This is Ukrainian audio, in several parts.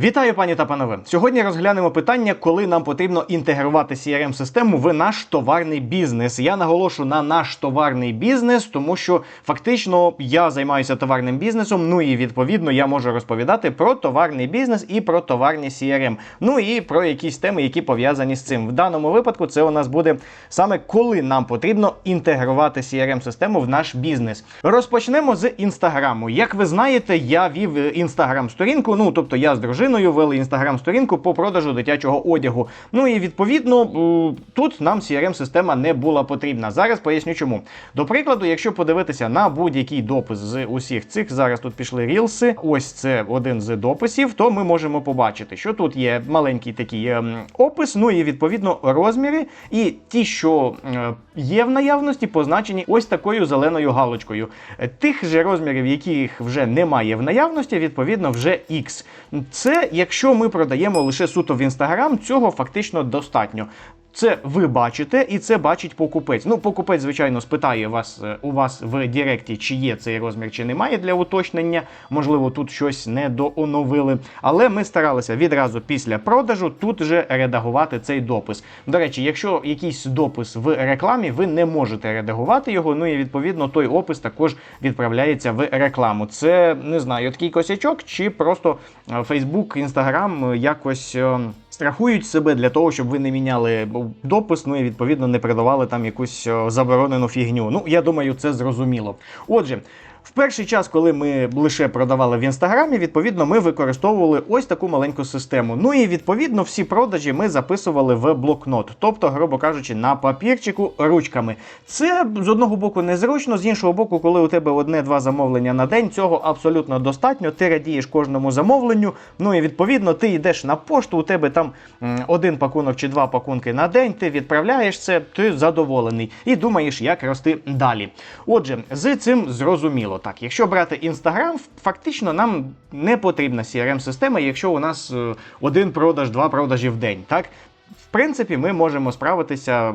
Вітаю, пані та панове. Сьогодні розглянемо питання, коли нам потрібно інтегрувати crm систему в наш товарний бізнес. Я наголошу на наш товарний бізнес, тому що фактично я займаюся товарним бізнесом. Ну і відповідно я можу розповідати про товарний бізнес і про товарні CRM. Ну і про якісь теми, які пов'язані з цим. В даному випадку це у нас буде саме коли нам потрібно інтегрувати crm систему в наш бізнес. Розпочнемо з інстаграму. Як ви знаєте, я вів інстаграм-сторінку. Ну тобто я з дружиною вели інстаграм-сторінку по продажу дитячого одягу. Ну і відповідно тут нам crm система не була потрібна. Зараз поясню чому. До прикладу, якщо подивитися на будь-який допис з усіх цих, зараз тут пішли рілси. Ось це один з дописів, то ми можемо побачити, що тут є маленький такий ем, опис, ну і відповідно розміри. І ті, що е, є в наявності, позначені ось такою зеленою галочкою. Тих же розмірів, яких вже немає в наявності, відповідно, вже X. Це якщо ми продаємо лише суто в інстаграм, цього фактично достатньо. Це ви бачите, і це бачить покупець. Ну, покупець, звичайно, спитає вас е, у вас в Директі, чи є цей розмір, чи немає для уточнення. Можливо, тут щось не дооновили. Але ми старалися відразу після продажу тут же редагувати цей допис. До речі, якщо якийсь допис в рекламі, ви не можете редагувати його. Ну і відповідно той опис також відправляється в рекламу. Це не знаю, такий косячок, чи просто е, Facebook, Instagram якось. Е, Страхують себе для того, щоб ви не міняли допис, ну і відповідно не передавали там якусь заборонену фігню. Ну, я думаю, це зрозуміло. Отже. В перший час, коли ми лише продавали в інстаграмі, відповідно, ми використовували ось таку маленьку систему. Ну і відповідно всі продажі ми записували в блокнот, тобто, грубо кажучи, на папірчику ручками. Це з одного боку незручно, з іншого боку, коли у тебе одне-два замовлення на день, цього абсолютно достатньо. Ти радієш кожному замовленню. Ну і відповідно ти йдеш на пошту, у тебе там один пакунок чи два пакунки на день. Ти відправляєш це, ти задоволений і думаєш, як рости далі. Отже, з цим зрозуміло. Так, якщо брати Інстаграм, фактично нам не потрібна crm система якщо у нас е, один продаж, два продажі в день. Так, в принципі, ми можемо справитися.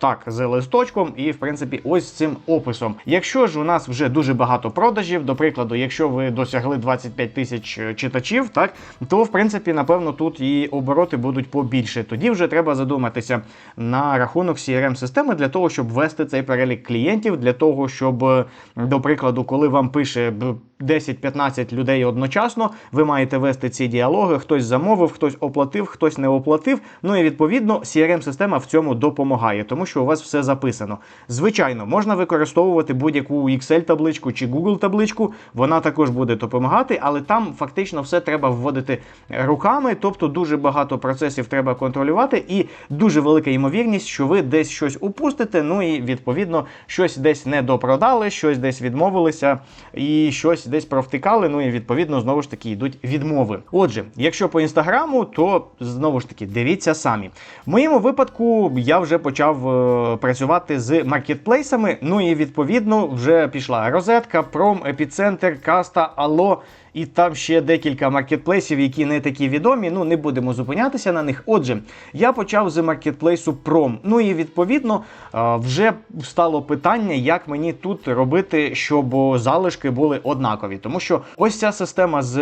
Так, з листочком і, в принципі, ось цим описом. Якщо ж у нас вже дуже багато продажів, до прикладу, якщо ви досягли 25 тисяч е, читачів, так то в принципі, напевно, тут і обороти будуть побільше. Тоді вже треба задуматися на рахунок crm системи для того, щоб ввести цей перелік клієнтів, для того, щоб, е, до прикладу, коли вам пише 10-15 людей одночасно, ви маєте вести ці діалоги. Хтось замовив, хтось оплатив, хтось не оплатив. Ну і відповідно crm система в цьому допомагає, тому що у вас все записано. Звичайно, можна використовувати будь-яку Excel-табличку чи Google-табличку, вона також буде допомагати, але там фактично все треба вводити руками, тобто дуже багато процесів треба контролювати, і дуже велика ймовірність, що ви десь щось упустите. Ну і відповідно щось десь не допродали, щось десь відмовилися, і щось десь провтикали. Ну і відповідно знову ж таки йдуть відмови. Отже, якщо по інстаграму, то знову ж таки дивіться самі. В моєму випадку я вже почав е, працювати з маркетплейсами. Ну і відповідно вже пішла розетка, пром, епіцентр, каста, ало. І там ще декілька маркетплейсів, які не такі відомі. Ну не будемо зупинятися на них. Отже, я почав з маркетплейсу Prom. Ну і відповідно е, вже стало питання, як мені тут робити, щоб залишки були однакові. Тому що ось ця система з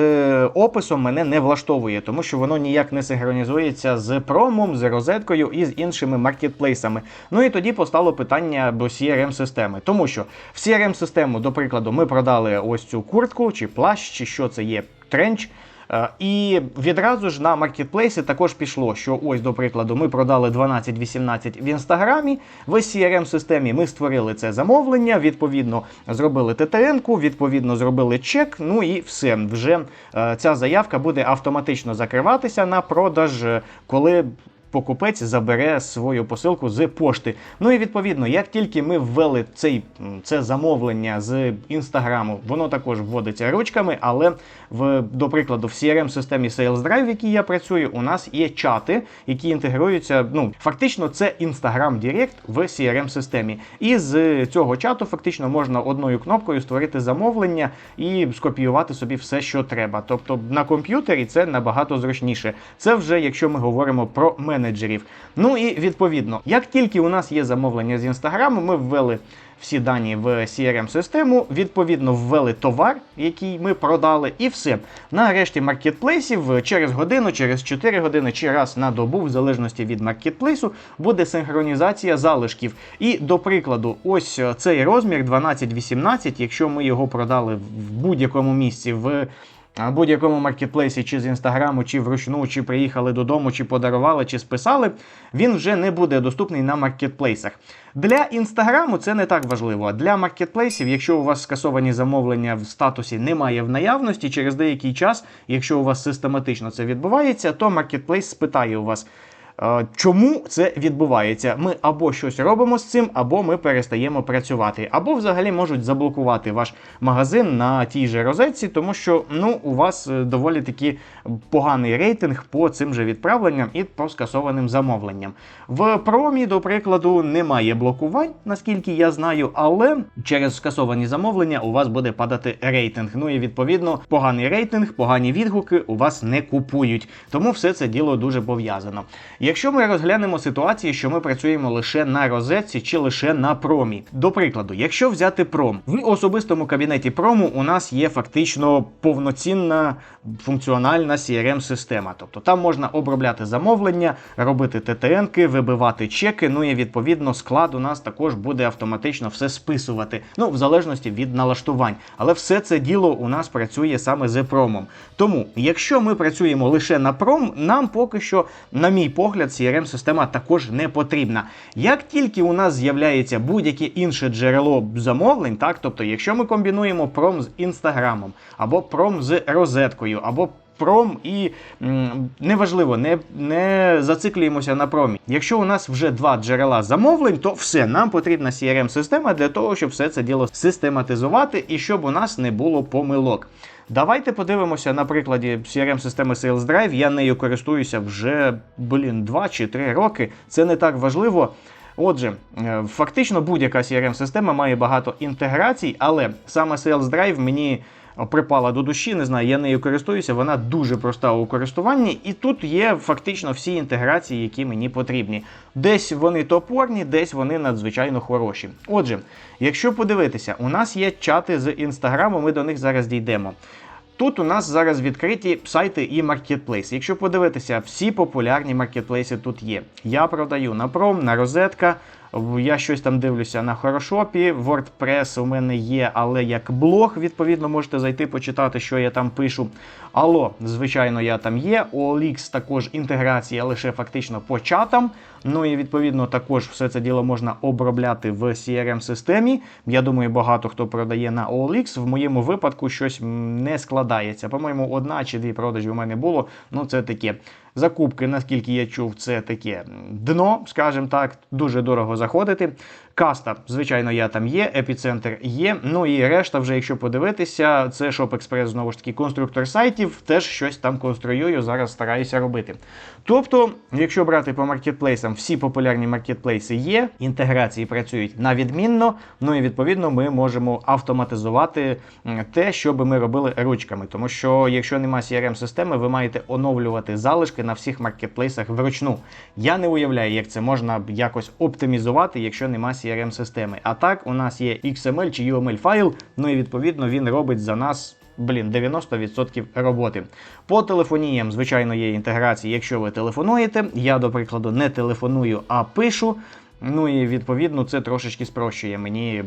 описом мене не влаштовує, тому що воно ніяк не синхронізується з промом, з розеткою і з іншими маркетплейсами. Ну і тоді постало питання до crm системи тому що в crm систему до прикладу, ми продали ось цю куртку чи плащ, чи що це є тренч. Е, І відразу ж на маркетплейсі також пішло, що ось, до прикладу, ми продали 12-18 в інстаграмі. В crm системі ми створили це замовлення, відповідно, зробили ТТН-ку, відповідно, зробили чек. Ну і все. Вже е, ця заявка буде автоматично закриватися на продаж, е, коли. Покупець забере свою посилку з пошти. Ну і відповідно, як тільки ми ввели цей, це замовлення з інстаграму, воно також вводиться ручками, але в, до прикладу, в crm системі Sales Drive, в якій я працюю, у нас є чати, які інтегруються. Ну, фактично, це Instagram Direct в crm системі. І з цього чату фактично можна одною кнопкою створити замовлення і скопіювати собі все, що треба. Тобто на комп'ютері це набагато зручніше. Це вже якщо ми говоримо про менеджмент менеджерів. Ну і відповідно, як тільки у нас є замовлення з інстаграму, ми ввели всі дані в CRM-систему, відповідно ввели товар, який ми продали, і все. На решті маркетплейсів через годину, через 4 години чи раз на добу, в залежності від маркетплейсу, буде синхронізація залишків. І до прикладу, ось е, цей розмір 12-18, якщо ми його продали в будь-якому місці в. На будь-якому маркетплейсі, чи з інстаграму, чи вручну, чи приїхали додому, чи подарували, чи списали, він вже не буде доступний на маркетплейсах. Для інстаграму це не так важливо. Для маркетплейсів, якщо у вас скасовані замовлення в статусі немає в наявності, через деякий час, якщо у вас систематично це відбувається, то маркетплейс спитає у вас. Е, Чому це відбувається? Ми або щось робимо з цим, або ми перестаємо працювати, або взагалі можуть заблокувати ваш магазин на тій же розетці, тому що ну у вас е, доволі таки поганий рейтинг по цим же відправленням і по скасованим замовленням. В промі, до прикладу, немає блокувань, наскільки я знаю, але через скасовані замовлення у вас буде падати рейтинг. Ну і відповідно поганий рейтинг, погані відгуки у вас не купують. Тому все це діло дуже пов'язано. Якщо ми розглянемо ситуації, що ми працюємо лише на розетці чи лише на промі. До прикладу, якщо взяти пром, в особистому кабінеті прому у нас є фактично повноцінна функціональна CRM-система. Тобто там можна обробляти замовлення, робити ТТНки, вибивати чеки. Ну і відповідно склад у нас також буде автоматично все списувати. Ну, в залежності від налаштувань. Але все це діло у нас працює саме з промом. Тому, якщо ми працюємо лише на пром, нам поки що, на мій погляд, CRM-система також не потрібна. Як тільки у нас з'являється будь-яке інше джерело замовлень, так тобто, якщо ми комбінуємо пром з інстаграмом, або пром з розеткою, або Пром і м, неважливо, не, не зациклюємося на промі. Якщо у нас вже два джерела замовлень, то все, нам потрібна CRM-система для того, щоб все це діло систематизувати і щоб у нас не було помилок. Давайте подивимося на прикладі CRM-системи Sales Drive. Я нею користуюся вже блін, 2 чи 3 роки. Це не так важливо. Отже, е, фактично будь-яка CRM-система має багато інтеграцій, але саме Sales Drive мені припала до душі, не знаю, я нею користуюся, вона дуже проста у користуванні, і тут є фактично всі інтеграції, які мені потрібні. Десь вони топорні, десь вони надзвичайно хороші. Отже, якщо подивитися, у нас є чати з інстаграму, ми до них зараз дійдемо. Тут у нас зараз відкриті сайти і маркетплейси. Якщо подивитися, всі популярні маркетплейси тут є. Я продаю на пром, на розетка. Я щось там дивлюся на хорошопі. WordPress у мене є, але як блог, відповідно, можете зайти почитати, що я там пишу. Алло, звичайно, я там є. OLX також інтеграція лише фактично по чатам. Ну і відповідно також все це діло можна обробляти в CRM-системі. Я думаю, багато хто продає на OLX. В моєму випадку щось не складається. По-моєму, одна чи дві продажі у мене було. Ну, це таке. Закупки, наскільки я чув, це таке дно, скажімо так, дуже дорого заходити. Каста, звичайно, я там є, епіцентр є. Ну і решта, вже якщо подивитися, це Shop Express, знову ж таки, конструктор сайтів, теж щось там конструюю, зараз стараюся робити. Тобто, якщо брати по маркетплейсам, всі популярні маркетплейси є, інтеграції працюють на відмінно. Ну і відповідно ми можемо автоматизувати те, що би ми робили ручками. Тому що, якщо немає CRM-системи, ви маєте оновлювати залишки на всіх маркетплейсах вручну. Я не уявляю, як це можна якось оптимізувати, якщо немає CRM-системи. А так, у нас є XML чи UML файл, ну і відповідно він робить за нас. Блін, 90% роботи. По телефоніям, звичайно, є інтеграції, якщо ви телефонуєте. Я, до прикладу, не телефоную, а пишу. Ну і відповідно це трошечки спрощує мені,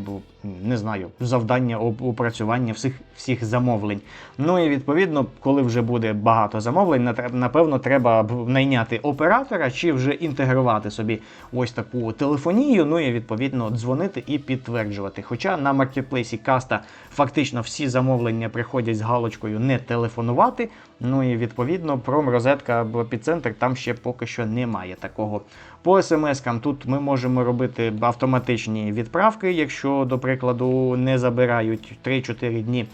не знаю, завдання опрацювання всіх всіх замовлень. Ну і відповідно, коли вже буде багато замовлень, напевно, треба найняти оператора чи вже інтегрувати собі ось таку телефонію. Ну і відповідно дзвонити і підтверджувати. Хоча на маркетплейсі каста фактично всі замовлення приходять з галочкою не телефонувати. Ну і відповідно промрозетка або епіцентр там ще поки що немає такого. По смс-кам тут ми можемо робити автоматичні відправки, якщо, до прикладу, не забирають 3-4 дні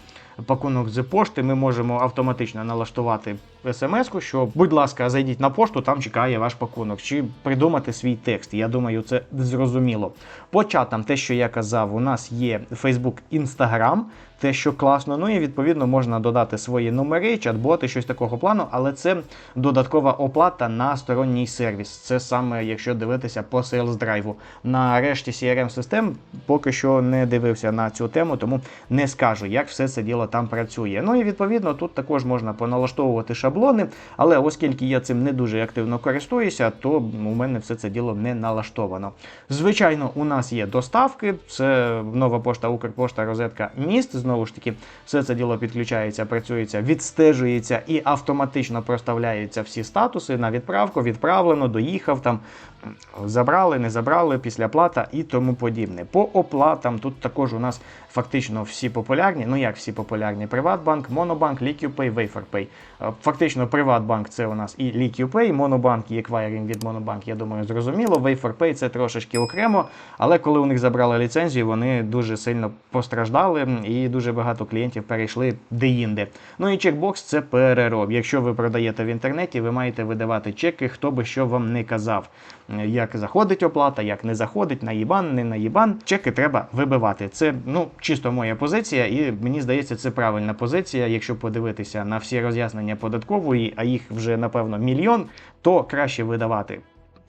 пакунок з пошти, ми можемо автоматично налаштувати смс-ку, що, будь ласка, зайдіть на пошту, там чекає ваш пакунок, чи придумати свій текст. Я думаю, це зрозуміло. По чатам, те, що я казав, у нас є Facebook, Instagram, те, що класно. Ну і відповідно можна додати свої номери, чат-боти, щось такого плану, але це додаткова оплата на сторонній сервіс. Це саме якщо дивитися по Sales Drive. На решті crm систем поки що не дивився на цю тему, тому не скажу, як все це діло там працює. Ну і відповідно тут також можна поналаштовувати шаблони, але оскільки я цим не дуже активно користуюся, то у мене все це діло не налаштовано. Звичайно, у нас є доставки, це нова пошта, Укрпошта, розетка міст. Знову ж таки, все це діло підключається, працюється, відстежується і автоматично проставляються всі статуси на відправку, відправлено, доїхав там. Забрали, не забрали, після плата і тому подібне. По оплатам тут також у нас фактично всі популярні. Ну як всі популярні? Приватбанк, Монобанк, LiquidPay, WaferPay. Е, Фактично, Приватбанк це у нас і LiquidPay, Монобанк і еквайринг від Монобанк, я думаю, зрозуміло. WaferPay це трошечки окремо, але коли у них забрали ліцензію, вони дуже сильно постраждали і дуже багато клієнтів перейшли де-інде. Ну і чекбокс це перероб. Якщо ви продаєте в інтернеті, ви маєте видавати чеки, хто би що вам не казав. Як заходить оплата, як не заходить, на їбан, не на їбан. Чеки треба вибивати. Це ну чисто моя позиція, і мені здається, це правильна позиція. Якщо подивитися на всі роз'яснення податкової, а їх вже напевно мільйон, то краще видавати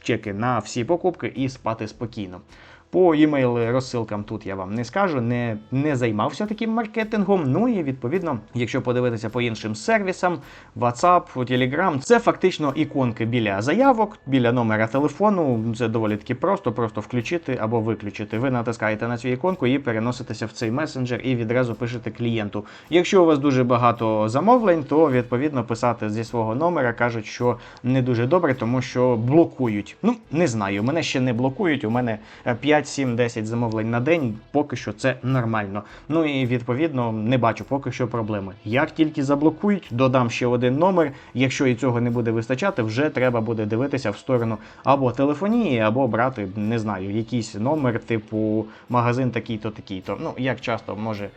чеки на всі покупки і спати спокійно. По імейл розсилкам тут я вам не скажу, не, не займався таким маркетингом. Ну і відповідно, якщо подивитися по іншим сервісам, WhatsApp, Telegram, це фактично іконки біля заявок, біля номера телефону. Це доволі таки просто, просто включити або виключити. Ви натискаєте на цю іконку і переноситеся в цей месенджер і відразу пишете клієнту. Якщо у вас дуже багато замовлень, то відповідно писати зі свого номера кажуть, що не дуже добре, тому що блокують. Ну не знаю, мене ще не блокують. У мене е, 5, 7, 10 замовлень на день. Поки що це нормально. Ну і відповідно не бачу поки що проблеми. Як тільки заблокують, додам ще один номер. Якщо і цього не буде вистачати, вже треба буде дивитися в сторону або телефонії, або брати, не знаю, якийсь номер, типу магазин такий-то, такий-то. Ну як часто може.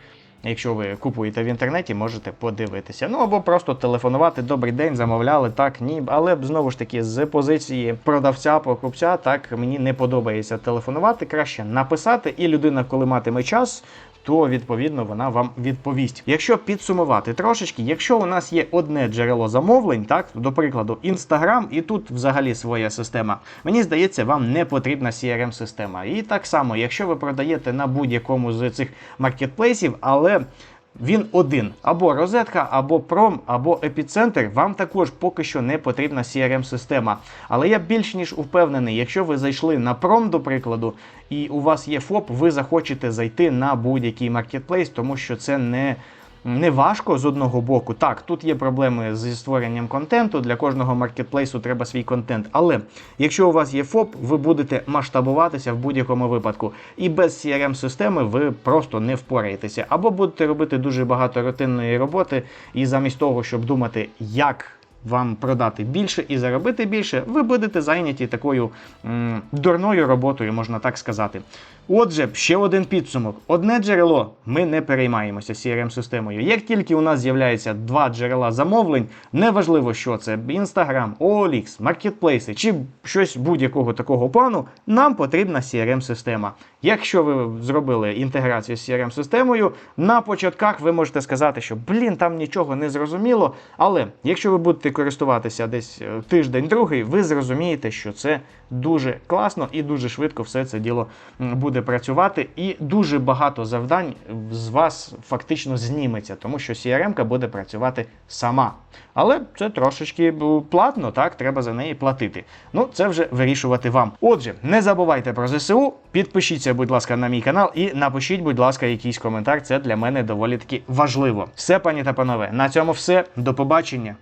Якщо ви купуєте в інтернеті, можете подивитися. Ну або просто телефонувати. Добрий день, замовляли, так, ні. Але знову ж таки, з позиції продавця, покупця, так мені не подобається телефонувати. Краще написати, і людина, коли матиме час. То відповідно вона вам відповість. Якщо підсумувати трошечки, якщо у нас є одне джерело замовлень, так до прикладу, Instagram, і тут взагалі своя система, мені здається, вам не потрібна crm система І так само, якщо ви продаєте на будь-якому з цих маркетплейсів, але він один або розетка, або пром, або епіцентр. Вам також поки що не потрібна crm система Але я більш ніж впевнений, якщо ви зайшли на пром, до прикладу, і у вас є ФОП, ви захочете зайти на будь-який маркетплейс, тому що це не. Не важко з одного боку. Так, тут є проблеми зі створенням контенту. Для кожного маркетплейсу треба свій контент. Але якщо у вас є ФОП, ви будете масштабуватися в будь-якому випадку. І без crm системи ви просто не впораєтеся. Або будете робити дуже багато рутинної роботи, і замість того, щоб думати, як вам продати більше і заробити більше, ви будете зайняті такою м, дурною роботою, можна так сказати. Отже, ще один підсумок: одне джерело ми не переймаємося crm системою. Як тільки у нас з'являється два джерела замовлень, неважливо, що це Instagram, OLX, маркетплейси чи щось будь-якого такого плану, нам потрібна crm система. Якщо ви зробили інтеграцію з crm системою на початках ви можете сказати, що блін, там нічого не зрозуміло. Але якщо ви будете користуватися десь е, тиждень-другий, ви зрозумієте, що це дуже класно і дуже швидко все це діло м, буде працювати. І дуже багато завдань з вас фактично зніметься, тому що CRM буде працювати сама. Але це трошечки платно, так, треба за неї платити. Ну, це вже вирішувати вам. Отже, не забувайте про ЗСУ, підпишіться, будь ласка, на мій канал і напишіть, будь ласка, якийсь коментар. Це для мене доволі таки важливо. Все, пані та панове, на цьому все. До побачення.